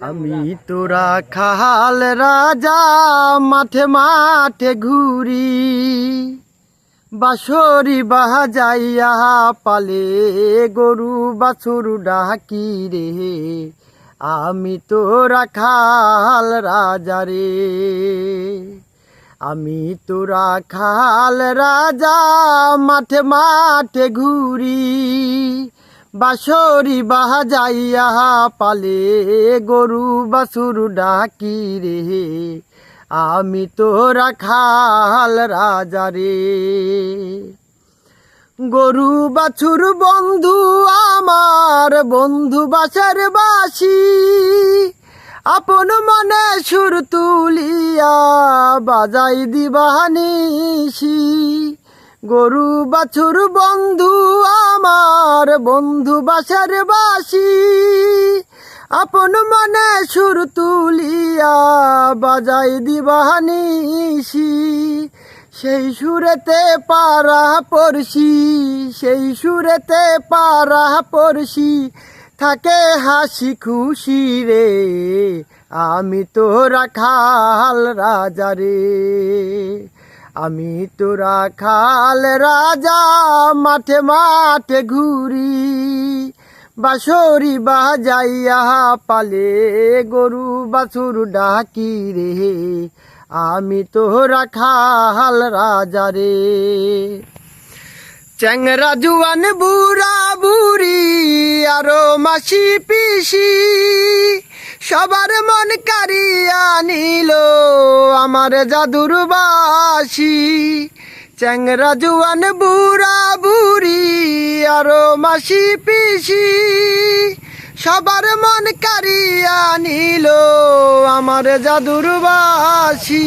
আমি তোরা খাল রাজা, মাঠে মাঠে ঘুরি। বাসরি বাজাইয়া পালে গরু বাছুর ডাকি রে। আমি তোরা খাল রাজা রে। আমি তোরা খাল রাজা, মাঠে মাঠে ঘুরি। বাসরি বাজাইয়া পালে গরু বাছুর ডাকি রে। আমি তো খাল রাজা রে। গরু বাছুর বন্ধু, আমার বন্ধু বাসার বাসি। আপন মনে সুর তুলিয়া বাজাই দিবানিসি গরু বাছুর বন্ধু আমার বন্ধু বাসার বাসি, আপন মনে সুর তুলিয়া বাজাই দিবানিসি সেই সুরেতে পারা পড়শি সেই সুরেতে পারা পড়শি থাকে হাসি খুশি রে, আমি তো খাল রাজা রে। আমি তোরা খাল রাজা, মাঠে মাঠে ঘুরি। বাসরি বাজাইয়া পালে গরু বাছুর ডাকি রে। আমি তোরা খাল রাজা রে। চ্যাংরা জুয়ান বুড়া বুড়ি, আরও মাসি পিসি। সবার মন কারিয়া নিল আমার জাদুর বাসি চ্যাংরা জুয়ান, বুড়া বুড়ি, আরও মাসি পিসি। সবার মন কারিয়া নিল আমার জাদুর বাসি